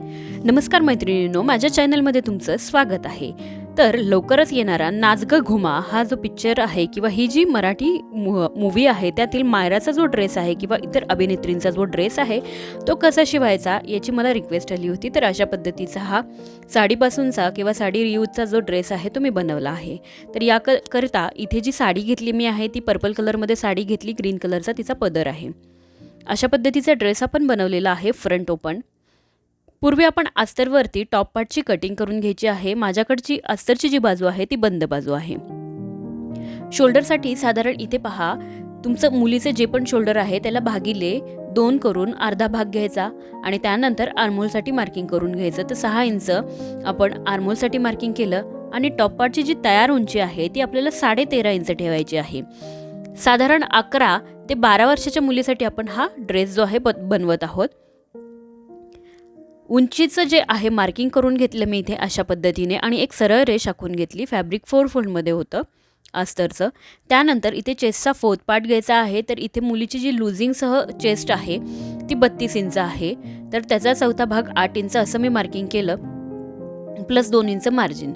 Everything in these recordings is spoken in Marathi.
नमस्कार मैत्रिणींनो माझ्या चॅनलमध्ये तुमचं स्वागत आहे. तर लवकरच येणारा नाचग घुमा हा जो पिक्चर आहे किंवा ही जी मराठी मूव्ही आहे त्यातील मायराचा जो ड्रेस आहे किंवा इतर अभिनेत्रींचा जो ड्रेस आहे तो कसा शिवायचा याची मला रिक्वेस्ट आली होती. तर अशा पद्धतीचा हा साडीपासूनचा किंवा साडी रियूजचा जो ड्रेस आहे तो मी बनवला आहे. तर या क करता इथे जी साडी घेतली मी आहे ती पर्पल कलरमध्ये साडी घेतली ग्रीन कलरचा तिचा पदर आहे. अशा पद्धतीचा ड्रेस आपण बनवलेला आहे फ्रंट ओपन पूर्वी आपण अस्तरवरती टॉप पार्टची कटिंग करून घ्यायची आहे. माझ्याकडची अस्तरची जी बाजू आहे ती बंद बाजू आहे. शोल्डरसाठी साधारण इथे पहा. तुमचं मुलीचे जे पण शोल्डर आहे त्याला भागिले दोन करून अर्धा भाग घ्यायचा आणि त्यानंतर आर्मोलसाठी मार्किंग करून घ्यायचं. तर सहा इंच आपण आर्मोलसाठी मार्किंग केलं आणि टॉप पार्टची जी तयार उंची आहे ती आपल्याला साडेतेरा इंच ठेवायची आहे. साधारण अकरा ते बारा वर्षाच्या मुलीसाठी आपण हा ड्रेस जो आहे बनवत आहोत. उंचीचं जे आहे मार्किंग करून घेतलं मी इथे अशा पद्धतीने आणि एक सरळ रेष आखून घेतली. फॅब्रिक फोर फोल्डमध्ये होतं अस्तरचं त्यानंतर इथे चेस्टचा फोर्थ पार्ट घ्यायचा आहे. तर इथे मुलीची जी लुझिंगसह चेस्ट आहे ती बत्तीस इंच आहे. तर त्याचा चौथा भाग आठ इंच असं मी मार्किंग केलं. प्लस दोन इंच मार्जिन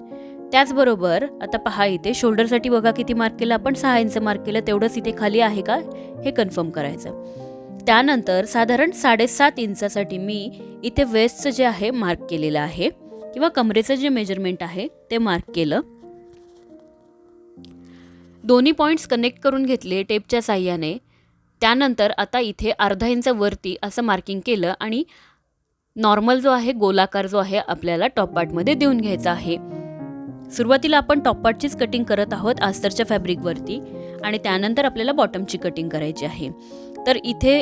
त्याचबरोबर आता पहा इथे शोल्डरसाठी बघा किती मार्क केलं. आपण सहा इंच मार्क केलं. तेवढंच इथे खाली आहे का? हे कन्फर्म करायचं. त्यानंतर साधारण साडेसात इंचासाठी मी इथे वेस्टचं जे आहे मार्क केलेलं आहे किंवा कमरेचं जे मेजरमेंट आहे ते मार्क केलं. दोन्ही पॉईंट्स कनेक्ट करून घेतले टेपच्या साह्याने. त्यानंतर आता इथे अर्धा इंच वरती असं मार्किंग केलं आणि नॉर्मल जो आहे गोलाकार जो आहे आपल्याला टॉपपार्टमध्ये देऊन घ्यायचा आहे. सुरुवातीला आपण टॉपपार्टचीच कटिंग करत आहोत आस्तरच्या फॅब्रिकवरती आणि त्यानंतर आपल्याला बॉटमची कटिंग करायची आहे. तर इथे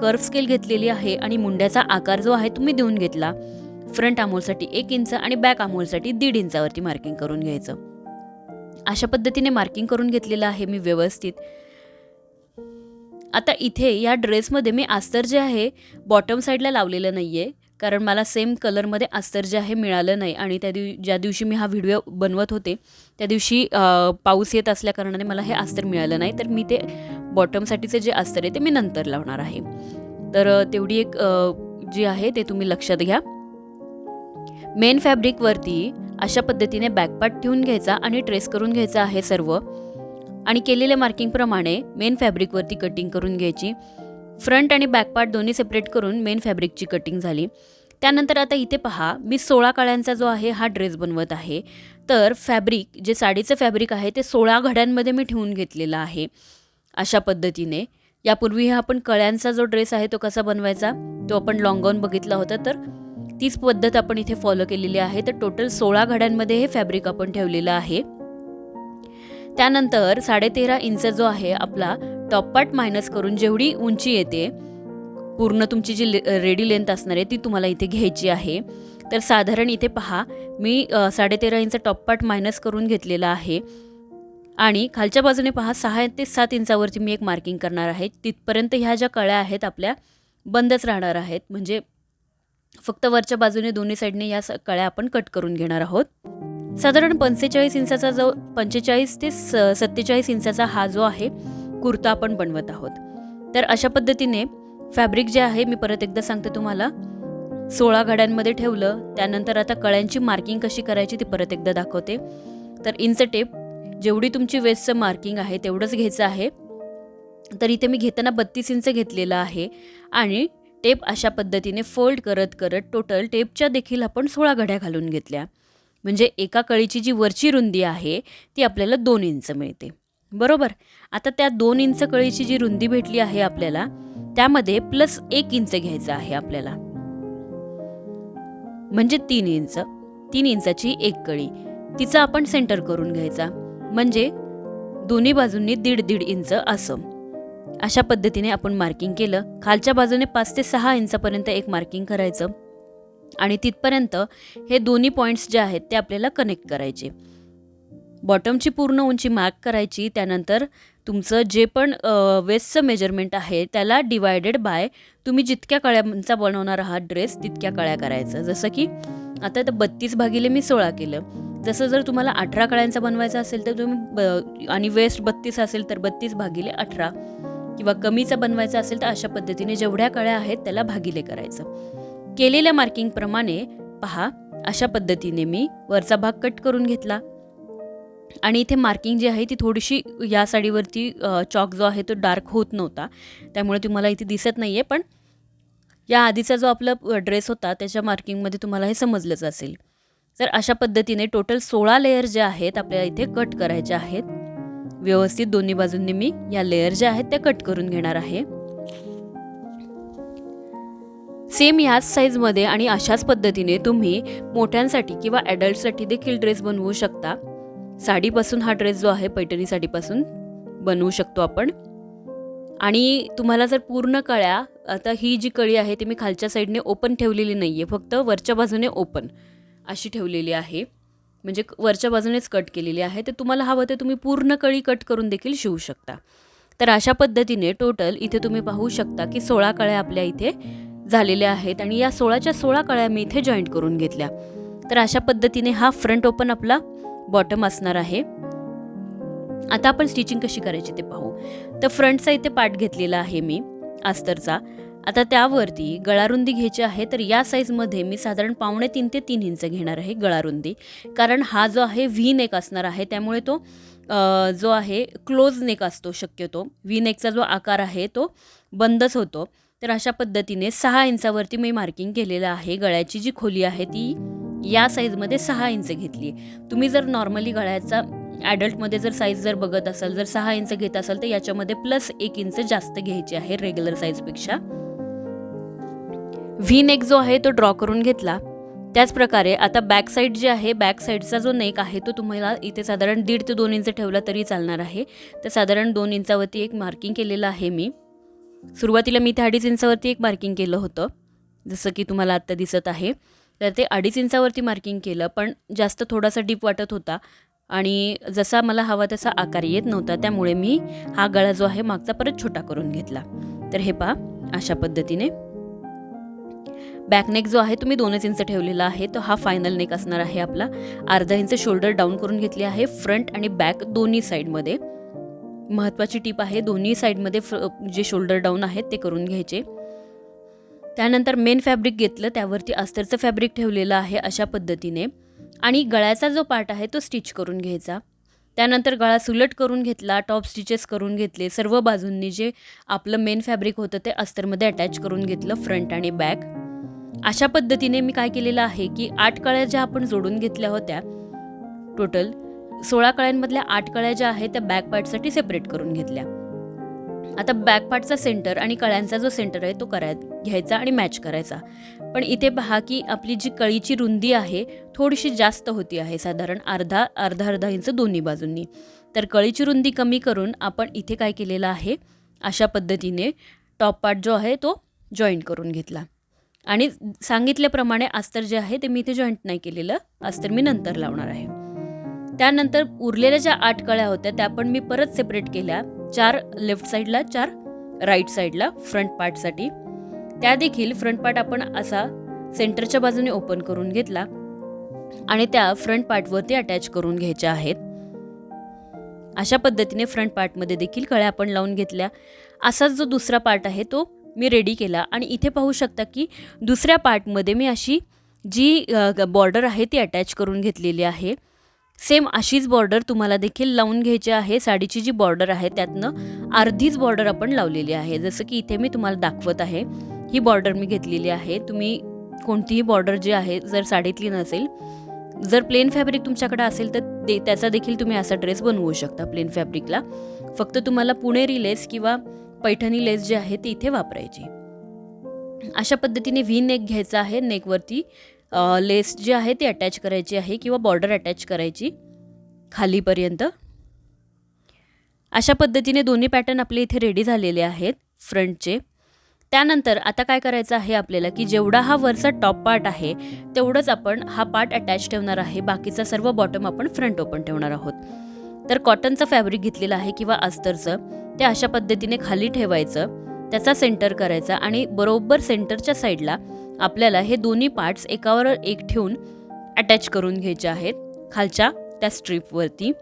कर्व स्केल घेतलेली आहे आणि मुंड्याचा आकार जो आहे तुम्ही देऊन घेतला. फ्रंट आमोलसाठी एक इंच आणि बॅक आमोलसाठी दीड इंचावरती मार्किंग करून घ्यायचं. अशा पद्धतीने मार्किंग करून घेतलेलं आहे मी व्यवस्थित. आता इथे या ड्रेसमध्ये मी अस्तर जे आहे बॉटम साईडला लावलेलं नाही आहे कारण मला सेम कलरमध्ये अस्तर जे आहे मिळालं नाही. आणि त्या दिव ज्या दिवशी मी हा व्हिडिओ बनवत होते त्या दिवशी पाऊस येत असल्याकारणाने मला हे अस्तर मिळालं नाही. तर मी ते बॉटमसाठीचे जे अस्तर आहे ते मी नंतर लावणार आहे. तर तेवढी एक जी आहे ते तुम्ही लक्षात घ्या. मेन फॅब्रिकवरती अशा पद्धतीने बॅकपार्ट ठेवून घ्यायचा आणि ट्रेस करून घ्यायचा आहे सर्व. आणि केलेल्या मार्किंगप्रमाणे मेन फॅब्रिकवरती कटिंग करून घ्यायची. फ्रंट आणि बॅक दोन्ही सेपरेट करून मेन फॅब्रिकची कटिंग झाली. त्यानंतर आता इथे पहा मी सोळा काळ्यांचा जो आहे हा ड्रेस बनवत आहे. तर फॅब्रिक जे साडीचं फॅब्रिक आहे ते सोळा घड्यांमध्ये मी ठेवून घेतलेलं आहे. अशा पद्धतीने. यापूर्वी हा आपण कळ्यांचा जो ड्रेस आहे तो कसा बनवायचा तो आपण लॉंगॉन बघितला होता. तर तीच पद्धत आपण इथे फॉलो केलेली आहे. तर टोटल सोळा घड्यांमध्ये हे फॅब्रिक आपण ठेवलेलं आहे. त्यानंतर साडेतेरा इंच जो आहे आपला टॉप पार्ट मायनस करून जेवढी उंची येते पूर्ण तुमची जी रेडी लेंथ असणार आहे ती तुम्हाला इथे घ्यायची आहे. तर साधारण इथे पहा मी साडेतेरा इंच टॉप पार्ट मायनस करून घेतलेला आहे. आणि खालच्या बाजूने पहा सहा ते सात इंचावरती मी एक मार्किंग करणार आहे. तिथपर्यंत ह्या ज्या कळ्या आहेत आपल्या बंदच राहणार आहेत. म्हणजे फक्त वरच्या बाजूने दोन्ही साईडने या कळ्या आपण कट करून घेणार आहोत. साधारण पंचेचाळीस इंचाचा जो पंचेचाळीस ते स सत्तेचाळीस इंचाचा हा जो आहे कुर्ता आपण बनवत आहोत. तर अशा पद्धतीने फॅब्रिक जे आहे मी परत एकदा सांगते तुम्हाला सोळा घड्यांमध्ये ठेवलं त्यानंतर आता कळ्यांची मार्किंग कशी करायची ती परत एकदा दाखवते. तर इंच टेप जेवढी तुमची वेस्टचं मार्किंग आहे तेवढंच घ्यायचं आहे. तर इथे मी घेताना बत्तीस इंच घेतलेलं आहे आणि टेप अशा पद्धतीने फोल्ड करत करत टोटल टेपच्या देखील आपण सोळा घड्या घालून घेतल्या. म्हणजे एका कळीची जी वरची रुंदी आहे ती आपल्याला दोन इंच मिळते. बरोबर? आता त्या दोन इंच कळीची जी रुंदी भेटली आहे आपल्याला त्यामध्ये प्लस एक इंच घ्यायचं आहे आपल्याला. म्हणजे तीन इंच. तीन इंचाची एक कळी. तिचा आपण सेंटर करून घ्यायचा. म्हणजे दोन्ही बाजूंनी दीड दीड इंच असं. अशा पद्धतीने आपण मार्किंग केलं. खालच्या बाजूने पाच ते सहा इंचापर्यंत एक मार्किंग करायचं. आणि तिथपर्यंत हे दोन्ही पॉईंट्स जे आहेत ते आपल्याला कनेक्ट करायचे. बॉटमची पूर्ण उंची मार्क करायची त्यानंतर तुमचं जे पण वेस्टचं मेजरमेंट आहे त्याला डिवायडेड बाय तुम्ही जितक्या कळ्यांचा बनवणार आहात ड्रेस तितक्या कळ्या करायचं. जसं की आता तर बत्तीस भागिले मी सोळा केलं. जसं जर तुम्हाला अठरा कळ्यांचा बनवायचा असेल तर तुम्ही ब आणि वेस्ट बत्तीस असेल तर बत्तीस भागिले अठरा. किंवा कमीचा बनवायचा असेल तर अशा पद्धतीने जेवढ्या कळ्या आहेत त्याला भागिले करायचं. केलेल्या मार्किंगप्रमाणे पहा अशा पद्धतीने मी वरचा भाग कट करून घेतला. आणि इथे मार्किंग जी आहे ती थोडीशी या साडीवरती चॉक जो आहे तो डार्क होत नव्हता. त्यामुळे तुम्हाला इथे दिसत नाही आहे पण या आधीचा जो आपला ड्रेस होता त्याच्या मार्किंगमध्ये तुम्हाला हे समजलंच असेल. तर अशा पद्धतीने टोटल सोळा लेअर जे आहेत आपल्याला इथे कट करायच्या आहेत. व्यवस्थित दोन्ही बाजूंनी मी या लेअर ज्या आहेत त्या कट करून घेणार आहे. सेम याच साईजमध्ये आणि अशाच पद्धतीने तुम्ही मोठ्यांसाठी किंवा ॲडल्टसाठी देखील ड्रेस बनवू शकता. साडीपासून हा ड्रेस जो आहे पैठणी साडीपासून बनवू शकतो आपण. आणि तुम्हाला जर पूर्ण कळ्या आता ही जी कळी आहे ती मी खालच्या साईडने ओपन ठेवलेली नाही आहे फक्त वरच्या बाजूने ओपन अशी ठेवलेली आहे. म्हणजे वरच्या बाजूनेच कट केलेली आहे. तर तुम्हाला हवं ते तुम्ही पूर्ण कळी कट करून देखील शिवू शकता. तर अशा पद्धतीने टोटल इथे तुम्ही पाहू शकता की सोळा कळ्या आपल्या इथे झालेल्या आहेत आणि या सोळाच्या सोळा कळ्या मी इथे जॉईंट करून घेतल्या. तर अशा पद्धतीने हा फ्रंट ओपन आपला बॉटम असणार आहे. आता आपण स्टिचिंग कशी करायची ते पाहू. तर फ्रंटचा इथे पार्ट घेतलेला आहे मी आस्तरचा आता त्यावरती गळारुंदी घ्यायची आहे तर या साईजमध्ये मी साधारण पावणे तीन ते तीन इंच घेणार आहे गळारुंदी. कारण हा जो आहे व्ही नेक असणार आहे त्यामुळे तो जो आहे क्लोज नेक असतो शक्यतो. व्ही नेकचा जो आकार आहे तो बंदच होतो. तर अशा पद्धतीने सहा इंचावरती मी मार्किंग केलेलं आहे. गळ्याची जी खोली आहे ती या साईजमध्ये सहा इंच घेतली तुम्ही जर नॉर्मली गळ्याचा ॲडल्टमध्ये जर साईज जर बघत असाल जर सहा इंच घेत असाल तर याच्यामध्ये प्लस एक इंच जास्त घ्यायची आहे रेग्युलर साईजपेक्षा व्ही नेक जो आहे तो ड्रॉ करून घेतला. त्याचप्रकारे आता बॅक साईड जे आहे बॅक साईडचा जो नेक आहे तो तुम्हाला इथे साधारण दीड ते दोन इंच ठेवला तरी चालणार आहे. तर साधारण दोन इंचावरती एक मार्किंग केलेलं आहे मी. सुरुवातीला मी ते अडीच इंचावरती एक मार्किंग केलं होतं जसं की तुम्हाला आत्ता दिसत आहे. तर ते अडीच इंचावरती मार्किंग केलं पण जास्त थोडासा डीप वाटत होता. आणि जसा मला हवा तसा आकार येत नव्हता त्यामुळे मी हा गळा जो आहे मागचा परत छोटा करून घेतला. तर हे पहा अशा पद्धतीने. बॅकनेक जो आहे तुम्ही दोनच इंच ठेवलेला आहे तो हा फायनल नेक असणार आहे आपला. अर्धा इंच शोल्डर डाऊन करून घेतली आहे फ्रंट आणि बॅक दोन्ही साईडमध्ये महत्त्वाची टीप आहे दोन्ही साईडमध्ये फ्र जे शोल्डर डाऊन आहेत ते करून घ्यायचे. त्यानंतर मेन फॅब्रिक घेतलं त्यावरती अस्तरचं फॅब्रिक ठेवलेलं आहे अशा पद्धतीने. आणि गळ्याचा जो पार्ट आहे तो स्टिच करून घ्यायचा. त्यानंतर गळा सुलट करून घेतला टॉप स्टिचेस करून घेतले सर्व बाजूंनी जे आपलं मेन फॅब्रिक होतं ते अस्तरमध्ये अटॅच करून घेतलं फ्रंट आणि बॅक. अशा पद्धतीने मी काय केलेलं आहे की आठ कळ्या ज्या आपण जोडून घेतल्या होत्या टोटल सोळा कळ्यांमधल्या आठ कळ्या ज्या आहेत त्या बॅक पार्टसाठी सेपरेट करून घेतल्या. आता बॅकपार्टचा सेंटर आणि कळ्यांचा जो सेंटर आहे तो कराय घ्यायचा आणि मॅच करायचा. पण इथे पहा की आपली जी कळीची रुंदी आहे थोडीशी जास्त होती आहे साधारण अर्धा अर्धा अर्धा इंच दोन्ही बाजूंनी. तर कळीची रुंदी कमी करून आपण इथे काय केलेलं आहे अशा पद्धतीने टॉप पार्ट जो आहे तो जॉईंट करून घेतला. आणि सांगितल्याप्रमाणे अस्तर जे आहे ते मी इथे जॉईंट नाही केलेलं अस्तर मी नंतर लावणार आहे. त्यानंतर उरलेल्या ज्या आठ कळ्या होत्या त्या पण मी परत सेपरेट केल्या. चार लेफ्ट साईडला चार राईट साईडला फ्रंट पार्टसाठी त्या देखील फ्रंट पार्ट आपण असा सेंटरच्या बाजूने ओपन करून घेतला. आणि त्या फ्रंट पार्टवरती अटॅच करून घ्यायच्या आहेत. अशा पद्धतीने फ्रंट पार्टमध्ये देखील कळ्या आपण लावून घेतल्या. असाच जो दुसरा पार्ट आहे तो मी रेडी केला. आणि इथे पाहू शकता की दुसऱ्या पार्टमध्ये मी अशी जी बॉर्डर आहे ती अटॅच करून घेतलेली आहे. सेम अशीच बॉर्डर तुम्हाला देखील लावून घ्यायची आहे. साडीची जी बॉर्डर आहे त्यातनं अर्धीच बॉर्डर आपण लावलेली आहे. जसं की इथे मी तुम्हाला दाखवत आहे. ही बॉर्डर मी घेतलेली आहे. तुम्ही कोणतीही बॉर्डर जी आहे जर साडीतली नसेल जर प्लेन फॅब्रिक तुमच्याकडे असेल तर ते त्याचा देखील तुम्ही असा ड्रेस बनवू शकता प्लेन फॅब्रिकला फक्त तुम्हाला पुणेरी लेस किंवा पैठणी लेस जी आहे ती इथे वापरायची. अशा पद्धतीने व्ही नेक घ्यायचा आहे. नेकवरती लेस जी आहे ती अटॅच करायची आहे किंवा बॉर्डर अटॅच करायची खालीपर्यंत. अशा पद्धतीने दोन्ही पॅटर्न आपले इथे रेडी झालेले आहेत फ्रंटचे त्यानंतर आता काय करायचं आहे आपल्याला की जेवढा हा वरचा टॉप पार्ट आहे तेवढंच आपण हा पार्ट अटॅच ठेवणार आहे. बाकीचा सर्व बॉटम आपण फ्रंट ओपन ठेवणार आहोत. तर कॉटनचं फॅब्रिक घेतलेलं आहे किंवा अस्तरचं ते अशा पद्धतीने खाली ठेवायचं त्याचा सेंटर करायचा आणि बरोबर सेंटरच्या साईडला आपल्याला हे दोन्ही पार्ट्स एकावर एक ठेवून अटॅच करून घ्यायचे आहेत. खालच्या त्या स्ट्रीपवरती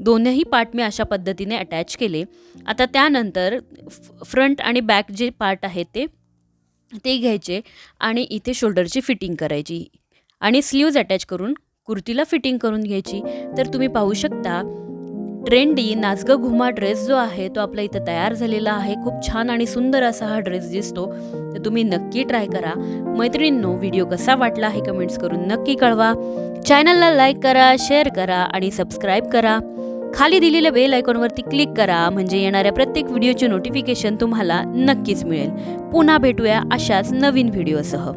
दोनही पार्ट मी अशा पद्धतीने अटॅच केले. आता त्यानंतर फ्रंट आणि बॅक जे पार्ट आहेत ते ते घ्यायचे आणि इथे शोल्डरची फिटिंग करायची. आणि स्लीव्ज अटॅच करून कुर्तीला फिटिंग करून घ्यायची. तर तुम्ही पाहू शकता ट्रेंडी नाचगं घुमा ड्रेस जो आहे तो आपल्या इथं तयार झालेला आहे. खूप छान आणि सुंदर असा हा ड्रेस दिसतो. तर तुम्ही नक्की ट्राय करा. मैत्रिणींनो व्हिडिओ कसा वाटला हे कमेंट्स करून नक्की कळवा. चॅनलला लाईक करा शेअर करा आणि सबस्क्राईब करा. खाली दिलेल्या बेल आयकॉनवरती क्लिक करा म्हणजे येणाऱ्या प्रत्येक व्हिडिओचे नोटिफिकेशन तुम्हाला नक्कीच मिळेल. पुन्हा भेटूया अशाच नवीन व्हिडिओसह.